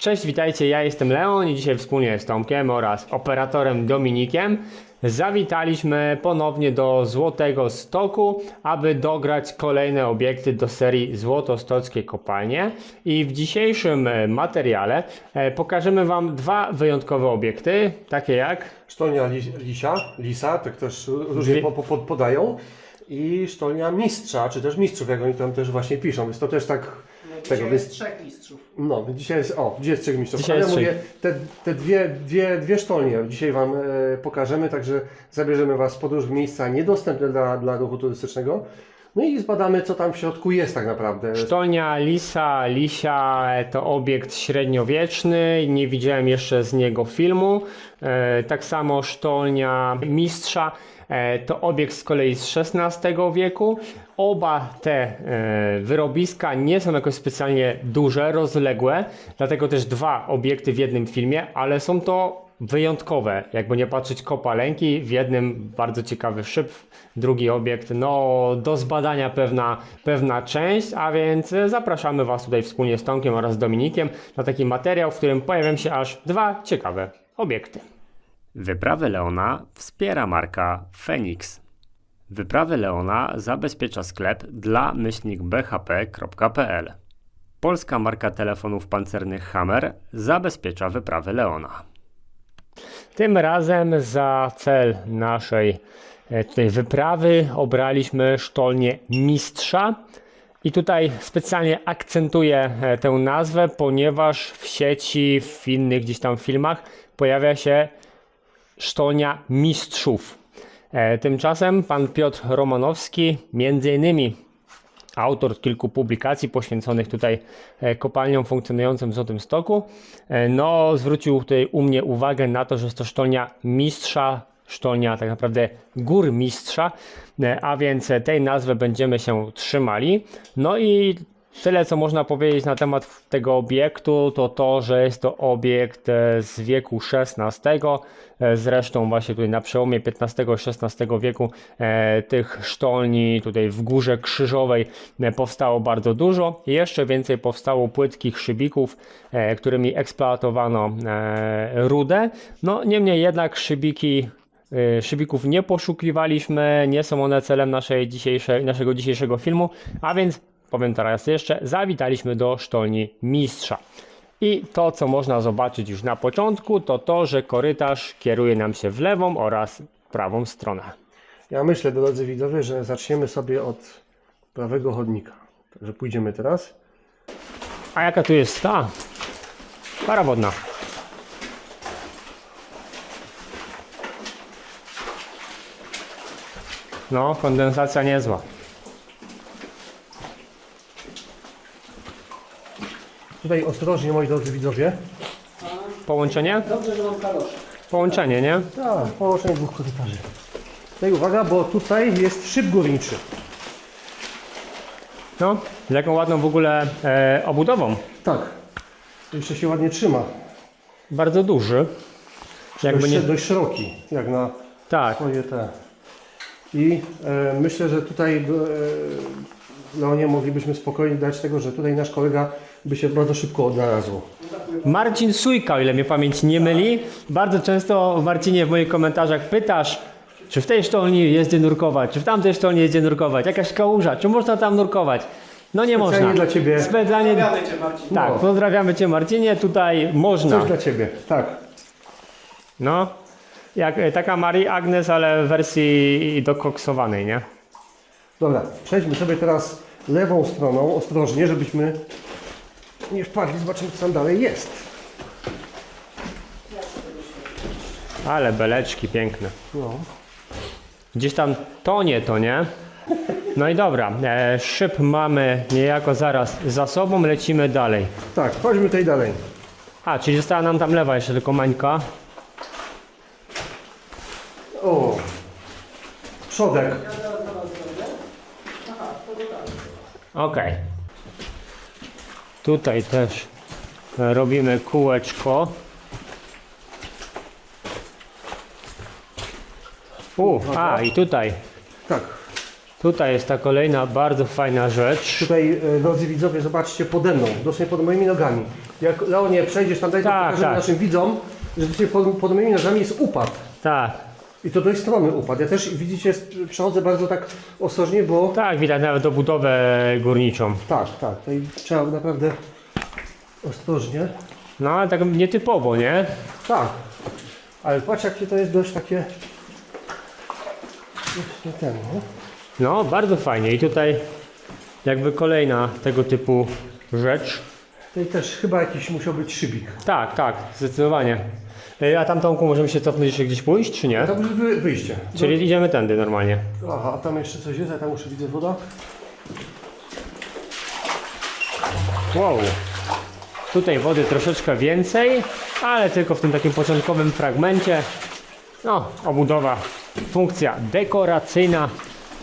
Cześć, witajcie, ja jestem Leon i dzisiaj wspólnie z Tomkiem oraz operatorem Dominikiem zawitaliśmy ponownie do Złotego Stoku, aby dograć kolejne obiekty do serii Złotostockie Kopalnie i w dzisiejszym e, materiale e, pokażemy Wam dwa wyjątkowe obiekty, takie jak Sztolnia li, lisia, lisa, tak też różnie Dwie- po, po, pod- podają. I sztolnia mistrza, czy też mistrzów, jak oni tam też właśnie piszą. Więc to też tak tego, Dzisiaj więc, trzech mistrzów. No, dzisiaj jest, o, dzisiaj jest trzech mistrzów. Dzisiaj Ale jest mówię, te, te dwie, dwie, dwie sztolnie dzisiaj Wam e, pokażemy, także zabierzemy Was w podróż w miejsca niedostępne dla, dla ruchu turystycznego. No i zbadamy, co tam w środku jest tak naprawdę. Sztolnia Lisa, Lisia to obiekt średniowieczny, nie widziałem jeszcze z niego filmu. E, tak samo sztolnia Mistrza e, to obiekt z kolei z XVI wieku. Oba te e, wyrobiska nie są jakoś specjalnie duże, rozległe, dlatego też dwa obiekty w jednym filmie, ale są to wyjątkowe, jakby nie patrzeć kopalenki, w jednym bardzo ciekawy szyb, drugi obiekt, no do zbadania pewna, pewna część, a więc zapraszamy Was tutaj wspólnie z Tomkiem oraz Dominikiem na taki materiał, w którym pojawią się aż dwa ciekawe obiekty. Wyprawy Leona wspiera marka Phoenix. Wyprawy Leona zabezpiecza sklep dla myślnikbhp.pl. Polska marka telefonów pancernych Hammer zabezpiecza wyprawy Leona. Tym razem za cel naszej e, tutaj wyprawy obraliśmy sztolnię mistrza. I tutaj specjalnie akcentuję e, tę nazwę, ponieważ w sieci, w innych gdzieś tam filmach pojawia się sztolnia mistrzów. E, Tymczasem pan Piotr Romanowski, między innymi autor kilku publikacji poświęconych tutaj e, kopalniom funkcjonującym w Złotym Stoku, e, no zwrócił tutaj u mnie uwagę na to, że jest to sztolnia mistrza, sztolnia tak naprawdę gór mistrza, e, a więc tej nazwy będziemy się trzymali. No i tyle, co można powiedzieć na temat tego obiektu, to to, że jest to obiekt e, z wieku XVI. e, Zresztą właśnie tutaj na przełomie XV-XVI wieku e, tych sztolni tutaj w Górze Krzyżowej powstało bardzo dużo. Jeszcze więcej powstało płytkich szybików, którymi eksploatowano rudę. No niemniej jednak szybiki Szybików nie poszukiwaliśmy, nie są one celem naszej dzisiejszej, naszego dzisiejszego filmu, a więc powiem teraz jeszcze, zawitaliśmy do sztolni mistrza. I to, co można zobaczyć już na początku, to to, że korytarz kieruje nam się w lewą oraz prawą stronę. Ja myślę, drodzy widzowie, że zaczniemy sobie od prawego chodnika. Także pójdziemy teraz. A jaka tu jest ta? Para wodna. No, kondensacja niezła. Tutaj ostrożnie, moi drodzy widzowie. Połączenie? Dobrze, że mam kalosze. Połączenie, nie? Tak, połączenie dwóch korytarzy. Tutaj uwaga, bo tutaj jest szyb górniczy. No, z jaką ładną w ogóle e, obudową. Tak. Jeszcze się ładnie trzyma. Bardzo duży. Jakby Dość, nie... dość szeroki, jak na Tak, swoje te. I e, myślę, że tutaj e, Leonie moglibyśmy spokojnie dać tego, że tutaj nasz kolega by się bardzo szybko odnalazł. Marcin Sujka, o ile mnie pamięć nie myli. Bardzo często Marcinie w moich komentarzach pytasz, czy w tej sztolni jest gdzie nurkować, czy w tamtej sztolni jest gdzie nurkować, jakaś kałuża, czy można tam nurkować. No nie Specjalnie można. dla Ciebie. Specjalnie... Pozdrawiamy Cię Marcin. Tak, No. pozdrawiamy Cię Marcinie, tutaj można. Coś dla Ciebie, tak. No, jak e, taka Marie Agnes, ale w wersji dokoksowanej, nie? Dobra, przejdźmy sobie teraz lewą stroną, ostrożnie, żebyśmy nie wpadli. Zobaczymy, co tam dalej jest. Ale beleczki piękne. No. Gdzieś tam tonie to, nie? No i dobra, e, szyb mamy niejako zaraz za sobą, lecimy dalej. Tak, chodźmy tutaj dalej. A, czyli została nam tam lewa jeszcze tylko mańka. O, przodek. Okej. Tutaj też e, robimy kółeczko. U, a i tutaj Tak. Tutaj jest ta kolejna bardzo fajna rzecz. Tutaj, e, drodzy widzowie, zobaczcie pode mną, dosłownie pod moimi nogami. Jak Leonie przejdziesz tam, daj to Tak, pokażemy tak. naszym widzom, że tutaj pod, pod moimi nogami jest upad. Tak, I to dość stromy upad. Ja też, widzicie, przechodzę bardzo tak ostrożnie, bo... tak, widać nawet obudowę górniczą. Tak, tak. Tutaj trzeba naprawdę ostrożnie. No ale tak nietypowo, nie? Tak. Ale patrz, jakie to jest dość takie... Ten, no. No, bardzo fajnie. I tutaj jakby kolejna tego typu rzecz. Tutaj też chyba jakiś musiał być szybik. Tak, tak, zdecydowanie. Ej, A tam Tomku możemy się cofnąć jeszcze gdzieś pójść, czy nie? To będzie wy- wyjście. Czyli idziemy tędy normalnie. Aha, a tam jeszcze coś jest, a tam muszę widzę woda. Wow. Tutaj wody troszeczkę więcej, ale tylko w tym takim początkowym fragmencie. No, obudowa, funkcja dekoracyjna.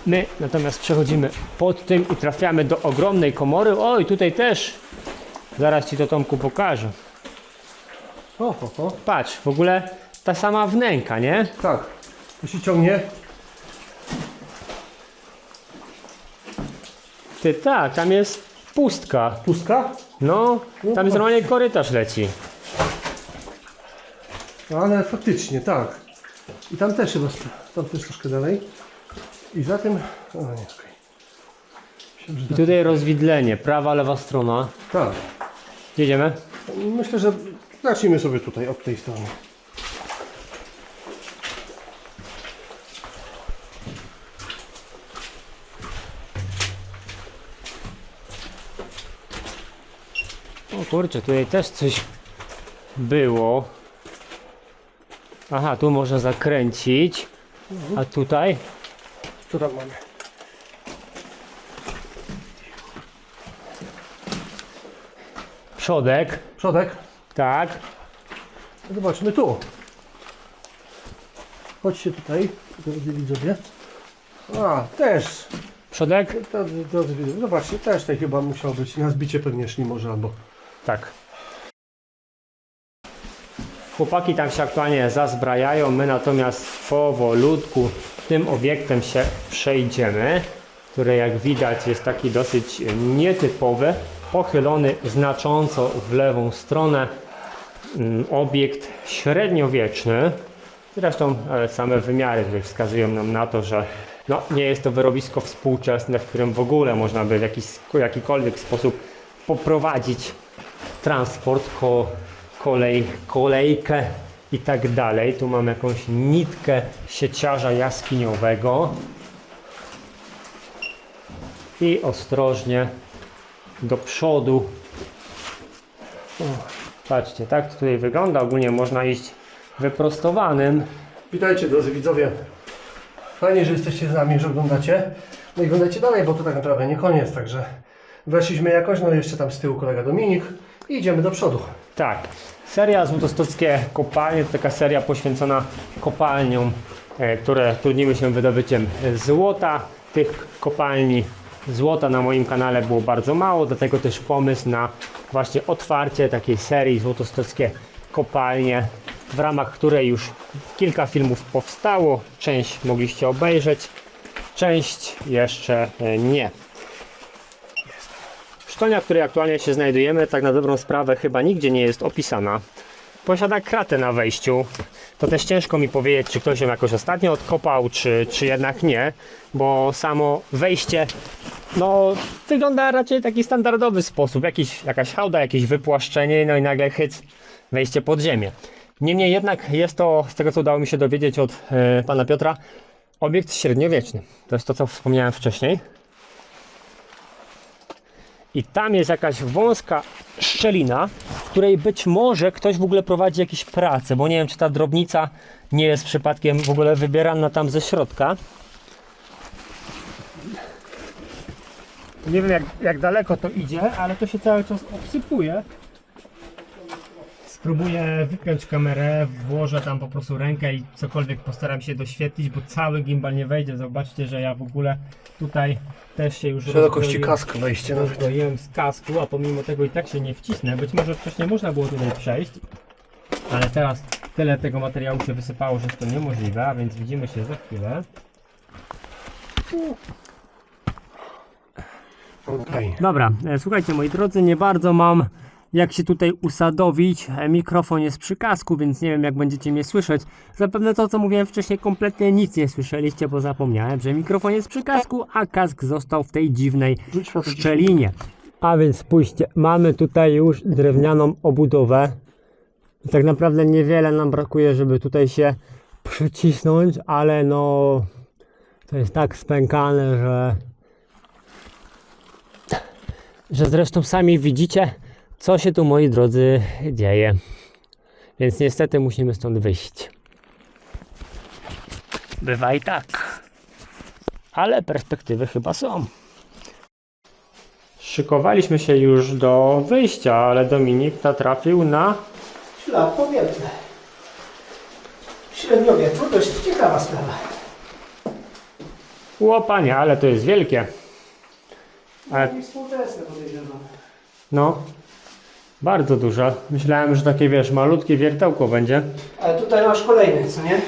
My natomiast przechodzimy pod tym i trafiamy do ogromnej komory. Oj, tutaj też. Zaraz Ci to Tomku pokażę. O, o, o. Patrz, w ogóle ta sama wnęka, nie? Tak. To się ciągnie. Ty tak, tam jest pustka. Pustka. No, tam jest normalnie korytarz leci. No, ale faktycznie, tak. I tam też chyba, tam też troszkę dalej. I za tym... O nie, okej. Myślałem, że I tutaj rozwidlenie, prawa, lewa strona. tak. Jedziemy? Myślę, że zacznijmy sobie tutaj od tej strony. O kurczę, tutaj też coś było. Aha, tu można zakręcić. A tutaj? Co tam mamy? Przodek. Przodek. Tak. Zobaczmy tu. Chodźcie tutaj, drodzy widzowie. A, też. Przodek? Drodzy, drodzy widzowie, zobaczcie, też tutaj chyba musiał być. Na zbicie pewnie szli może albo. Tak. Chłopaki tam się aktualnie zazbrajają, my natomiast powolutku tym obiektem się przejdziemy, który jak widać jest taki dosyć nietypowy, pochylony znacząco w lewą stronę. Mm, Obiekt średniowieczny. Zresztą e, same wymiary tutaj wskazują nam na to, że no, nie jest to wyrobisko współczesne, w którym w ogóle można by w jakiś, jakikolwiek sposób poprowadzić transport, ko, kolej, kolejkę i tak dalej. Tu mam jakąś nitkę sieciarza jaskiniowego. I ostrożnie do przodu. Patrzcie, tak to tutaj wygląda. Ogólnie można iść wyprostowanym. Witajcie drodzy widzowie. Fajnie, że jesteście z nami, że oglądacie. No i oglądajcie dalej, bo to tak naprawdę nie koniec, także weszliśmy jakoś, no jeszcze tam z tyłu kolega Dominik i idziemy do przodu. Tak, seria Złotostockie Kopalnie to taka seria poświęcona kopalniom, e, które trudniły się wydobyciem złota. Tych kopalni złota na moim kanale było bardzo mało, dlatego też pomysł na właśnie otwarcie takiej serii Złotostockie Kopalnie, w ramach której już kilka filmów powstało. Część mogliście obejrzeć, część jeszcze e, nie. Sztolnia, w której aktualnie się znajdujemy, tak na dobrą sprawę chyba nigdzie nie jest opisana. Posiada kratę na wejściu. To też ciężko mi powiedzieć, czy ktoś ją jakoś ostatnio odkopał, czy, czy jednak nie, bo samo wejście no, wygląda raczej taki standardowy sposób. Jakiś, jakaś hałda, jakieś wypłaszczenie, no i nagle hyc, wejście pod ziemię. Niemniej jednak jest to, z tego co udało mi się dowiedzieć od e, pana Piotra, obiekt średniowieczny. To jest to, co wspomniałem wcześniej. I tam jest jakaś wąska szczelina, w której być może ktoś w ogóle prowadzi jakieś prace, bo nie wiem, czy ta drobnica nie jest przypadkiem w ogóle wybierana tam ze środka. Nie wiem, jak, jak daleko to idzie, ale to się cały czas obsypuje. Spróbuję wypiąć kamerę, włożę tam po prostu rękę i cokolwiek postaram się doświetlić, bo cały gimbal nie wejdzie. Zobaczcie, że ja w ogóle tutaj też się już Szerokości rozbroiłem- kask wejście nawet. Rozbroiłem z kasku, a pomimo tego i tak się nie wcisnę. Być może wcześniej można było tutaj przejść, ale teraz tyle tego materiału się wysypało, że jest to niemożliwe, a więc widzimy się za chwilę. Dobra, e, słuchajcie moi drodzy, nie bardzo mam jak się tutaj usadowić. E, Mikrofon jest przy kasku, więc nie wiem jak będziecie mnie słyszeć. Zapewne to co mówiłem wcześniej kompletnie nic nie słyszeliście, bo zapomniałem, że mikrofon jest przy kasku, a kask został w tej dziwnej szczelinie. A więc spójrzcie, mamy tutaj już drewnianą obudowę. Tak naprawdę niewiele nam brakuje, żeby tutaj się przycisnąć, ale no to jest tak spękane, że że zresztą sami widzicie, co się tu moi drodzy dzieje. Więc niestety musimy stąd wyjść. Bywa i tak. Ale perspektywy chyba są. Szykowaliśmy się już do wyjścia, ale Dominik natrafił na Ślad powiedzmy. Średniowieczu to jest ciekawa sprawa. łopanie, ale to jest wielkie. Ale I współczesne podejrzewam. no, bardzo duże. Myślałem, że takie wiesz, malutkie wiertełko będzie. Ale tutaj masz kolejny, co nie?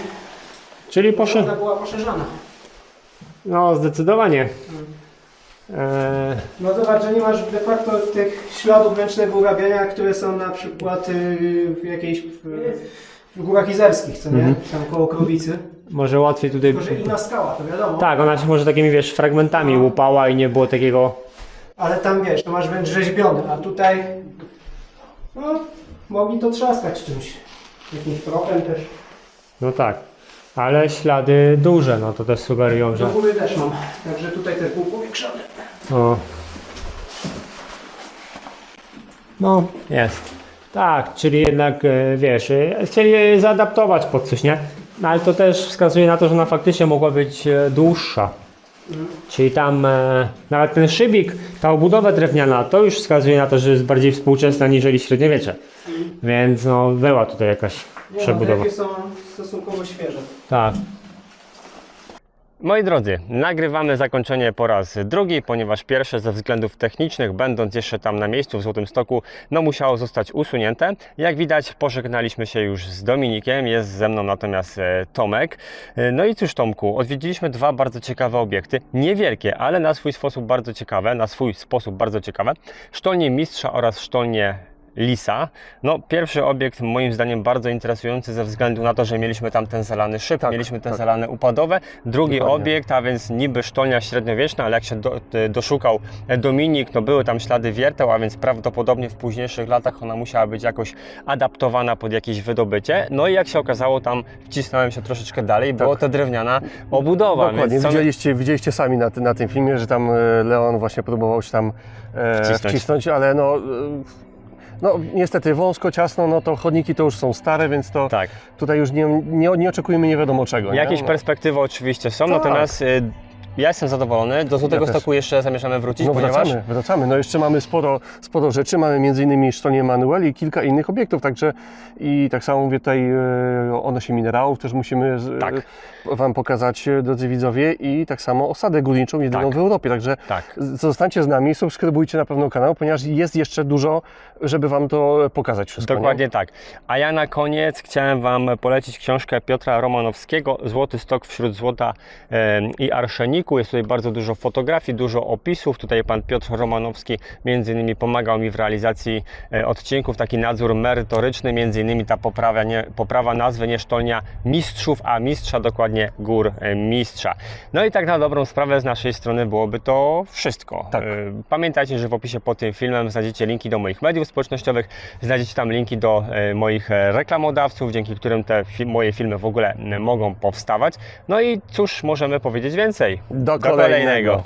Czyli poszedł. Ona była poszerzana. No, zdecydowanie. Eee, No zobacz, że nie masz de facto tych śladów ręcznego urabiania, które są na przykład y, w jakiejś w, górach izerskich, co nie? Tam koło Krowicy. może łatwiej tutaj. Tylko, że inna skała, to wiadomo. Tak, ona się może takimi wiesz, fragmentami łupała i nie było takiego. Ale tam wiesz, to masz wręcz rzeźbiony, a tutaj no, mogli to trzaskać czymś. Jakimś prochem też. No tak. Ale ślady duże, no to też sugerują, Do że. góry też mam, także tutaj też był powiększony. No. No, jest. Tak, czyli jednak e, wiesz, e, chcieli zaadaptować pod coś, nie? No ale to też wskazuje na to, że ona faktycznie mogła być e, dłuższa. Czyli tam e, nawet ten szybik, ta obudowa drewniana, to już wskazuje na to, że jest bardziej współczesna niżeli średniowiecze. Więc no, była tutaj jakaś no, przebudowa. jakie są stosunkowo świeże. Tak. Moi drodzy, nagrywamy zakończenie po raz drugi, ponieważ pierwsze ze względów technicznych, będąc jeszcze tam na miejscu w Złotym Stoku, no musiało zostać usunięte. Jak widać, pożegnaliśmy się już z Dominikiem, jest ze mną natomiast e, Tomek. E, No i cóż Tomku, odwiedziliśmy dwa bardzo ciekawe obiekty, niewielkie, ale na swój sposób bardzo ciekawe, na swój sposób bardzo ciekawe. Sztolnię Mistrza oraz sztolnię Lisa. No, pierwszy obiekt moim zdaniem bardzo interesujący ze względu na to, że mieliśmy tam ten zalany szyb, Tak, mieliśmy te tak. zalane upadowe. Drugi Dokładnie. obiekt, a więc niby sztolnia średniowieczna, ale jak się do, e, doszukał Dominik, no były tam ślady wierteł, a więc prawdopodobnie w późniejszych latach ona musiała być jakoś adaptowana pod jakieś wydobycie. No i jak się okazało, tam wcisnąłem się troszeczkę dalej, była to drewniana obudowa. Tak. Dokładnie, widzieliście, widzieliście sami na, na tym filmie, że tam e, Leon właśnie próbował się tam e, Wcisnąć. wcisnąć. ale no, e, no niestety wąsko, ciasno, no to chodniki to już są stare, więc to Tak. tutaj już nie, nie, nie oczekujemy nie wiadomo czego. Jakieś nie? No. perspektywy oczywiście są, Tak. natomiast y, ja jestem zadowolony. Do Złotego Ja też. Stoku jeszcze zamierzamy wrócić, No ponieważ wracamy, wracamy. No jeszcze mamy sporo, sporo rzeczy. Mamy m.in. sztolnię Manuel i kilka innych obiektów, także i tak samo mówię tutaj e, odnośnie minerałów też musimy z, Tak. e, Wam pokazać, e, drodzy widzowie, i tak samo osadę górniczą jedyną Tak. w Europie, także Tak. zostańcie z nami, subskrybujcie na pewno kanał, ponieważ jest jeszcze dużo, żeby Wam to pokazać wszystko. nie? Dokładnie tak. A ja na koniec chciałem Wam polecić książkę Piotra Romanowskiego Złoty stok wśród złota i arszeniku. Jest tutaj bardzo dużo fotografii, dużo opisów. Tutaj pan Piotr Romanowski między innymi pomagał mi w realizacji e, odcinków, taki nadzór merytoryczny, między innymi ta poprawa, nie, poprawa nazwy nie sztolnia mistrzów, a mistrza dokładnie gór e, mistrza. No i tak na dobrą sprawę z naszej strony byłoby to wszystko. Tak. E, Pamiętajcie, że w opisie pod tym filmem znajdziecie linki do moich mediów społecznościowych, znajdziecie tam linki do moich reklamodawców, dzięki którym te moje filmy w ogóle mogą powstawać. No i cóż możemy powiedzieć więcej? Do kolejnego.